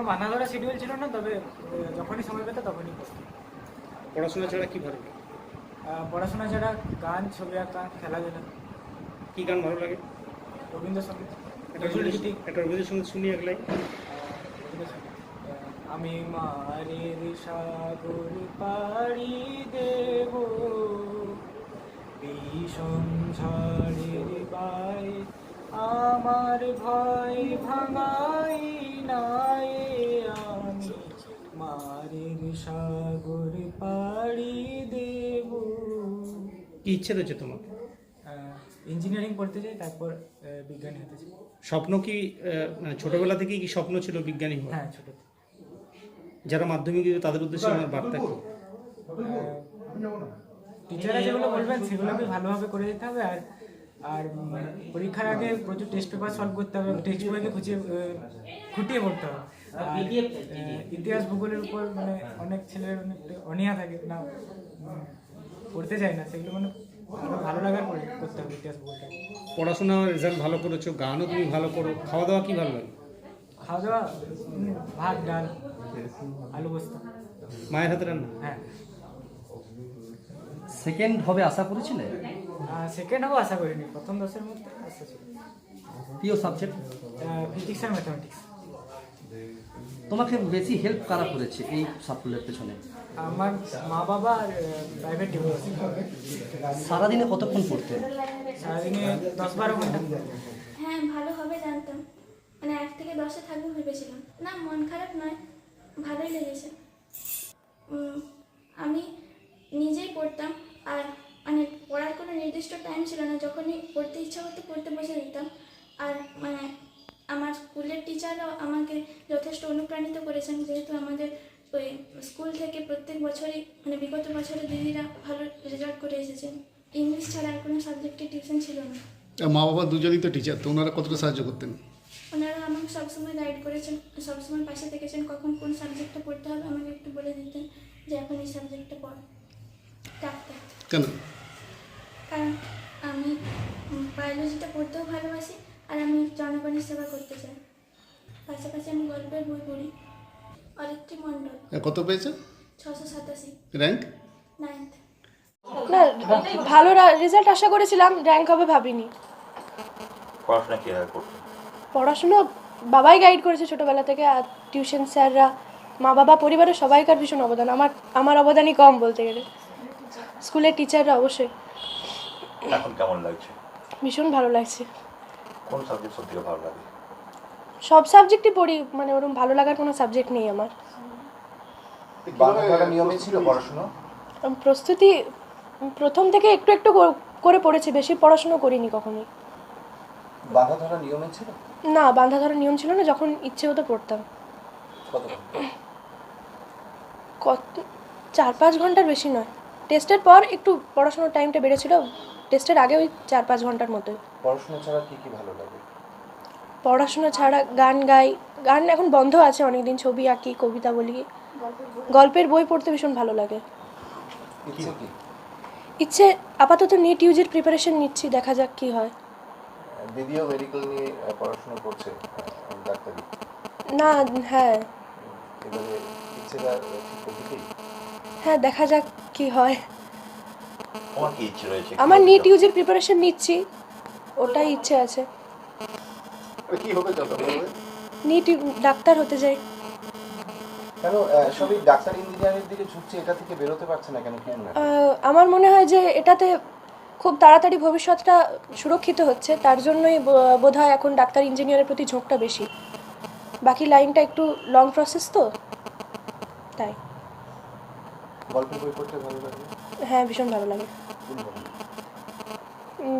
কোনো বাধা ধরা শিডিউল ছিল না তবে যখনই সময় পেতো তখনই পড়াশোনা ছাড়া কি ভালো? পড়াশোনা ছাড়া গান ছবি আঁকা খেলাধুলা। কি গান ভালো লাগে? রবীন্দ্রসঙ্গীত। একটা রবীন্দ্রসঙ্গীত শুনি এক লাইন। রবীন্দ্রসঙ্গীত। আমি মারের সাগর পাড়ি দেব। ভীষণ ঝড়ের বাই আমার ভয় ভাঙাই নাই আমি মারের সাগর পাড়ি দেব কি ইচ্ছে রয়েছে তোমার? ইঞ্জিনিয়ারিং পড়তে চাই তারপর বিজ্ঞানী হতে চাই স্বপ্ন কি মানে ছোটবেলা থেকেই কি স্বপ্ন ছিল বিজ্ঞানী হওয়া হ্যাঁ ছোটো যারা মাধ্যমিক দিবে তাদের উদ্দেশ্যে আমার বার্তা কি? টিচাররা যেগুলো বলবেন সেগুলোকে ভালোভাবে করে দিতে হবে আর আর পরীক্ষার আগে প্রচুর টেস্ট পেপার সলভ করতে হবে টেক্সট বইকে আহ, খুঁটিয়ে পড়তে হবে। ইতিহাস ভূগোলের উপর মানে অনেক ছেলের অনেক অনীহা থাকে না পড়তে চায় না সেগুলো মানে ভালো লাগার করে করতে হবে ইতিহাস ভূগোলটা পড়াশোনা রেজাল্ট ভালো করেছ গানও তুমি ভালো করো খাওয়া দাওয়া কি ভালো লাগে? খাওয়া দাওয়া ভাত ডাল আলু পোস্ত মায়ের হাতে রান্না? হ্যাঁ। সেকেন্ড হবে আশা করেছিলে? সেকেন্ড হব আশা করিনি প্রথম দশের মধ্যে আশা ছিল প্রিয় সাবজেক্ট ফিজিক্স আর ম্যাথামেটিক্স তোমাকে বেশি হেল্প কারা করেছে এই সাফল্যের পেছনে? আমার মা বাবা আর প্রাইভেট টিউটর সারাদিনে কতক্ষণ পড়তে? সারাদিনে দশ বারো ঘণ্টা। হ্যাঁ ভালো হবে জানতাম। মানে এক থেকে দশে থাকব ভেবেছিলাম। না মন খারাপ নয় ভালোই লেগেছে। আমি নিজেই পড়তাম আর মানে পড়ার কোনো নির্দিষ্ট টাইম ছিল না যখনই পড়তে ইচ্ছা করতো পড়তে বসে দিতাম। আর মানে আমার স্কুলের টিচাররাও আমাকে যথেষ্ট অনুপ্রাণিত করেছেন যেহেতু আমাদের ওই স্কুল থেকে প্রত্যেক বছরই মানে বিগত বছরে দিদিরা ভালো রেজাল্ট করে এসেছেন। ইংলিশ ছাড়া আর কোনো সাবজেক্টে টিউশন ছিল না। মা বাবা দুজনই তো টিচার তো ওনারা কতটা সাহায্য করতেন? ওনারা আমাকে সবসময় গাইড করেছেন সবসময় পাশে থেকেছেন কখন কোন সাবজেক্টটা পড়তে হবে আমাকে একটু বলে দিতেন যে এখন এই সাবজেক্টটা পড় ডাক্তার। কেন কারণ আমি বায়োলজিটা পড়তেও ভালোবাসি আর আমি জনগণের সেবা করতে চাই। পাশাপাশি আমি গল্পের বই পড়ি। অরিত্রী মণ্ডল। কত পেয়েছে? ছশো সাতাশি। র্যাঙ্ক নাইন্থ না ভালো রেজাল্ট আশা করেছিলাম র্যাঙ্ক হবে ভাবিনি। পড়াশোনা কীভাবে করতে পড়াশুনো বাবাই গাইড করেছে ছোটবেলা থেকে আর টিউশন স্যাররা মা বাবা পরিবারের সবাইকার ভীষণ অবদান। আমার আমার অবদানই কম বলতে গেলে। স্কুলের টিচাররা অবশ্যই। এখন কেমন লাগছে? ভীষণ ভালো লাগছে। কোন সাবজেক্ট সব ভালো লাগে? সব সাবজেক্টই পড়ি মানে ওরকম ভালো লাগার কোনো সাবজেক্ট নেই আমার। বাংলা ধরা নিয়মে ছিল পড়াশোনা? প্রস্তুতি প্রথম থেকে একটু একটু করে পড়েছি বেশি পড়াশুনো করিনি কখনোই। বাংলা ধরা নিয়মে ছিল? না বাঁধা ধরার নিয়ম ছিল না যখন ইচ্ছে হতো পড়তাম। কত চার পাঁচ ঘণ্টার বেশি নয়। টেস্টের পর একটু পড়াশোনার টাইমটা বেড়েছিল টেস্টের আগে ওই চার পাঁচ ঘণ্টার মতো পড়াশোনা ছাড়া কি কি ভালো লাগে? পড়াশোনা ছাড়া গান গাই। গান এখন বন্ধ আছে অনেকদিন ছবি আঁকি কবিতা বলি। গল্পের বই পড়তে ভীষণ ভালো লাগে। ইচ্ছে আপাতত নিট ইউজের প্রিপারেশন নিচ্ছি দেখা যাক কি হয়। দিদিও মেডিকেল নিয়ে পড়াশোনা করছে ডাক্তারি। না হ্যাঁ। হ্যাঁ দেখা যাক কি হয়। তোমার কি ইচ্ছে রয়েছে? আমার নিট ইউজের প্রিপারেশন নিচ্ছি। ওটাই ইচ্ছে আছে। কি হবে যত নিট ডাক্তার হতে চাই। কেন সবই ডাক্তার ইঞ্জিনিয়ারের দিকে ঝুঁকছে এটা থেকে বেরোতে পারছে না কেন কি? আহ, আমার মনে হয় যে এটাতে খুব তাড়াতাড়ি ভবিষ্যৎটা সুরক্ষিত হচ্ছে তার জন্যই বোধহয় এখন ডাক্তার ইঞ্জিনিয়ারের প্রতি ঝোঁকটা বেশি। বাকি লাইনটা একটু লং প্রসেস তো? তাই। গল্পের বই পড়তে ভালো লাগে। হ্যাঁ ভীষণ ভালো লাগে।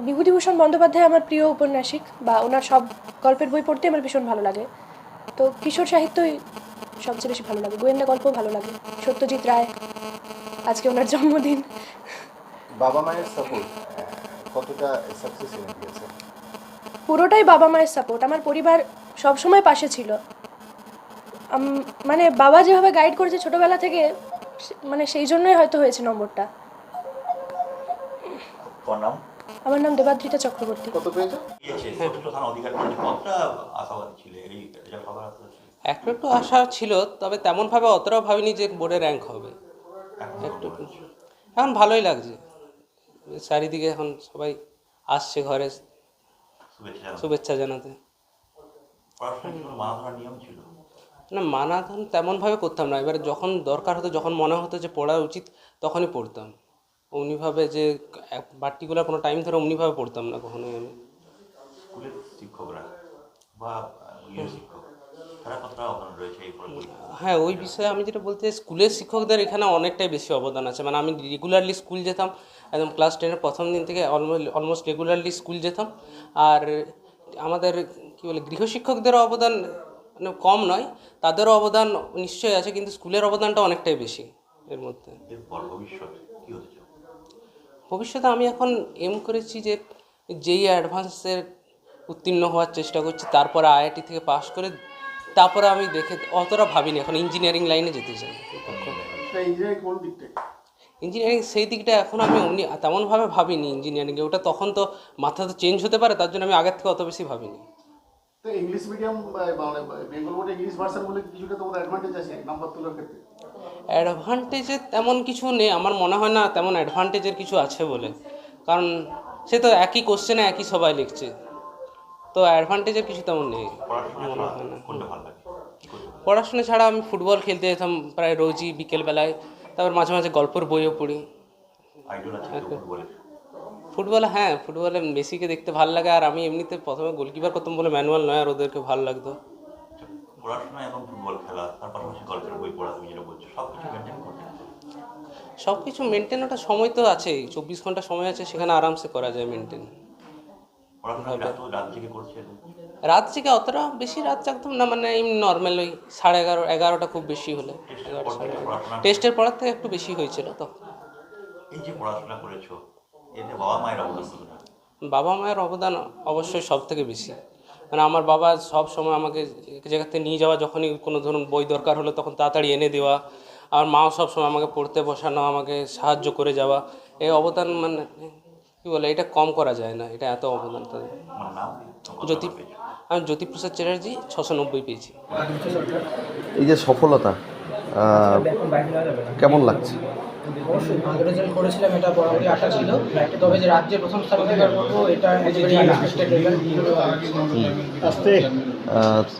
বিভূতিভূষণ বন্দ্যোপাধ্যায় আমার প্রিয় উপন্যাসিক বা ওনার সব গল্পের বই পড়তে আমার ভীষণ ভালো লাগে। তো কিশোর সাহিত্যই সবচেয়ে বেশি ভালো লাগে। গোয়েন্দা গল্পও ভালো লাগে। সত্যজিৎ রায় আজকে ওনার জন্মদিন। বাবা মায়ের সাপোর্ট কতটা সাকসেস এনে দিয়েছে পুরোটাই বাবা মায়ের সাপোর্ট আমার পরিবার সবসময় পাশে ছিল। মানে বাবা যেভাবে গাইড করেছে ছোটবেলা থেকে মানে সেই জন্যই হয়তো হয়েছে নম্বরটা। তোমার নাম? আমার নাম দেবাদ্রিতা চক্রবর্তী। কত পেয়েছে? থানা অধিকার কতটা আশাবাদী ছিল? এই একটু একটু আশা ছিল তবে তেমনভাবে অতটাও ভাবিনি যে বোর্ডে র্যাঙ্ক হবে। একটু এখন ভালোই লাগছে। চারিদিকে এখন সবাই আসছে ঘরে। শুভেচ্ছা জানাতে। না মানাধন তেমনভাবে করতাম না। এবারে যখন দরকার হতো যখন মনে হতো যে পড়া উচিত তখনই পড়তাম। অমনিভাবে যে পার্টিকুলার কোনো টাইম ধরে অমনিভাবে পড়তাম না কখনোই আমি। স্কুলের শিক্ষকরা বা শিক্ষক হ্যাঁ ওই বিষয়ে আমি যেটা বলতে স্কুলের শিক্ষকদের এখানে অনেকটাই বেশি অবদান আছে। মানে আমি রেগুলারলি স্কুল যেতাম একদম ক্লাস টেনের প্রথম দিন থেকে অলমোস্ট রেগুলারলি স্কুল যেতাম। আর আমাদের কী বলে গৃহশিক্ষকদেরও অবদান মানে কম নয় তাদেরও অবদান নিশ্চয়ই আছে কিন্তু স্কুলের অবদানটা অনেকটাই বেশি এর মধ্যে। ভবিষ্যৎ ভবিষ্যতে আমি এখন এম করেছি যে যেই অ্যাডভান্সের উত্তীর্ণ হওয়ার চেষ্টা করছি তারপরে আইআইটি থেকে পাশ করে তারপরে আমি দেখে অতটা ভাবিনি এখন ইঞ্জিনিয়ারিং লাইনে যেতে চাই। ইঞ্জিনিয়ারিং সেই দিকটা এখন আমি অমনি তেমনভাবে ভাবিনি ইঞ্জিনিয়ারিংয়ে ওটা তখন তো মাথা তো চেঞ্জ হতে পারে তার জন্য আমি আগের থেকে অত বেশি ভাবিনি। ইংলিশ মিডিয়াম বেঙ্গল বোর্ডে ইংলিশ ভার্সন বলে কিছুটা তোমাদের অ্যাডভান্টেজ আছে নাম্বার তোলার ক্ষেত্রে? অ্যাডভান্টেজে তেমন কিছু নেই। আমার মনে হয় না তেমন অ্যাডভান্টেজের কিছু আছে বলে। কারণ সে তো একই কোশ্চেনে একই সবাই লিখছে। তো অ্যাডভান্টেজের কিছু তেমন নেই। পড়াশোনা মনে ছাড়া হয় না। পড়াশোনা ছাড়া আমি ফুটবল খেলতে যেতাম প্রায় রোজই বিকেলবেলায়। তারপর মাঝে মাঝে গল্পের বইও পড়ি। ফুটবল? হ্যাঁ ফুটবলে মেসিকে দেখতে ভালো লাগে। আর আমি এমনিতে প্রথমে গোলকিপার করতাম বলে ম্যানুয়াল নয় আর ওদেরকে ভালো লাগতো। পড়াশোনা এবং ফুটবল খেলা তার পাশাপাশি গল্পের বই পড়া তুমি যেটা বলছো সব কিছু মেনটেন করতে সব কিছু মেনটেন ওটা সময় তো আছেই চব্বিশ ঘণ্টা সময় আছে সেখানে আরামসে করা যায় মেনটেন রাত জেগে জেগে অতটা বেশি রাত জাগতাম না মানে এমনি নর্মাল ওই সাড়ে এগারো এগারোটা খুব বেশি হলে। টেস্টের পড়ার থেকে একটু বেশি হয়েছিল তো। এই যে পড়াশোনা করেছ এতে বাবা মায়ের অবদান বাবা মায়ের অবদান অবশ্যই সব থেকে বেশি। মানে আমার বাবা সব সময় আমাকে জায়গাতে নিয়ে যাওয়া যখনই কোনো ধরুন বই দরকার হলো তখন তাড়াতাড়ি এনে দেওয়া আর মাও সব সময় আমাকে পড়তে বসানো আমাকে সাহায্য করে যাওয়া এই অবদান মানে কী বলে এটা কম করা যায় না এটা এত অবদান তাদের। জ্যোতি আমি জ্যোতিপ্রসাদ চ্যাটার্জি ছশো নব্বই পেয়েছি। এই যে সফলতা কেমন লাগছে? অবশ্যই ভালো রেজাল্ট করেছিলাম এটা বরাবরই আশা ছিল। তবে যে রাজ্যে প্রথম স্থান অধিকার করব এটা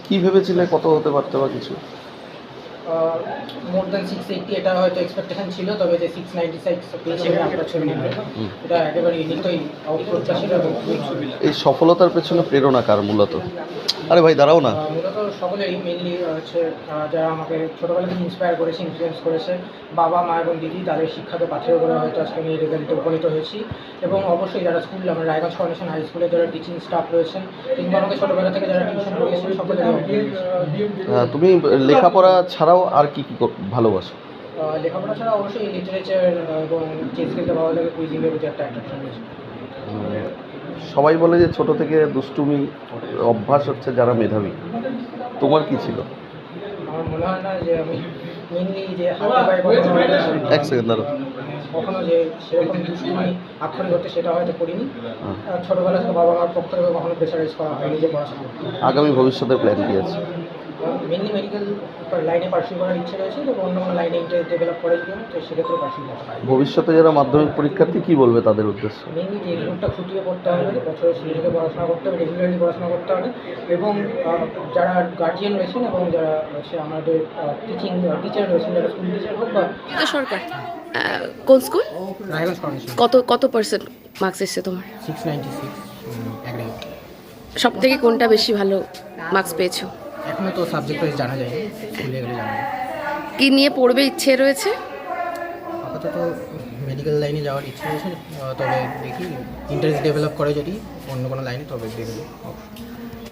কি ভেবেছিলে কত হতে পারতো বা কিছু? মোর দ্যান সিক্স এইটটি এটা হয়তো এক্সপেকটেশন ছিল তবে যে সিক্স নাইনটি সিক্স আমরা ছবি এটা একেবারে নিত্যই অপ্রত্যাশিত এই সফলতার পেছনে প্রেরণা কার মূলত? আরে ভাই দাঁড়াও না। মূলত সকলেই মেনলি হচ্ছে যারা আমাকে ছোটোবেলা থেকে ইন্সপায়ার করেছে ইনফ্লুয়েন্স করেছে বাবা মা এবং দিদি তাদের শিক্ষাকে পাথেয় করে হয়তো আজকে আমি এই রেজাল্টে উপনীত হয়েছি। এবং অবশ্যই যারা স্কুল আমার রায়গঞ্জ ফাউন্ডেশন হাই স্কুলে যারা টিচিং স্টাফ রয়েছেন কিংবা আমাকে ছোটোবেলা থেকে যারা টিউশন করিয়েছেন। আহ, তুমি লেখাপড়া ছাড়াও আর কি কি ভালোবাসো। লেখাপড়া ছাড়া অবশ্যই লিটারেচার এবং চেস খেলতে ভালো লাগে কুইজিংয়ের প্রতি একটা অ্যাট্রাকশন রয়েছে। উম, সবাই বলে যে ছোট থেকে দুষ্টুমি অভ্যাস হচ্ছে যারা মেধাবী। তোমার কি ছিল? আমার মনে হয় না যে আমি মেনলি যে হাতে পায়ে কখনো এক সেকেন্ড দাঁড়ো কখনো যে সেরকম দুষ্টুমি আক্ষরিক হতে সেটা হয়তো করিনি। হ্যাঁ। থেকে বাবা মার পক্ষ থেকে কখনো প্রেশারাইজ করা হয়নি যে পড়াশোনা আগামী ভবিষ্যতের প্ল্যান কি আছে? মেনলি মেডিকেল লাইনে পার্সিউ করার ইচ্ছে রয়েছে তো অন্য কোনো লাইনে ইন্টারেস্ট ডেভেলপ করার জন্য তো সেক্ষেত্রে পার্সিউ করতে পারি। ভবিষ্যতে যারা মাধ্যমিক পরীক্ষার্থী কী বলবে তাদের উদ্দেশ্যে? মেনলি যে রিপোর্টটা খুঁটিয়ে পড়তে হবে বছরের শুরু থেকে পড়াশোনা করতে হবে রেগুলারলি পড়াশোনা করতে হবে এবং যারা গার্জিয়ান রয়েছেন এবং যারা হচ্ছে আমাদের টিচিং টিচার রয়েছেন যারা স্কুল টিচার হোক বা সরকার কোন স্কুল কত কত পার্সেন্ট মার্কস এসছে তোমার? সিক্স নাইনটি সিক্স সব থেকে কোনটা বেশি ভালো মার্কস পেয়েছ? এখনও তো সাবজেক্ট ওয়াইজ জানা যায় স্কুলে গেলে জানা যায় কি নিয়ে পড়বে ইচ্ছে রয়েছে? আপাতত মেডিকেল লাইনে যাওয়ার ইচ্ছে রয়েছে তবে দেখি ইন্টারেস্ট ডেভেলপ করে যদি অন্য কোনো লাইনে তবে দেখব।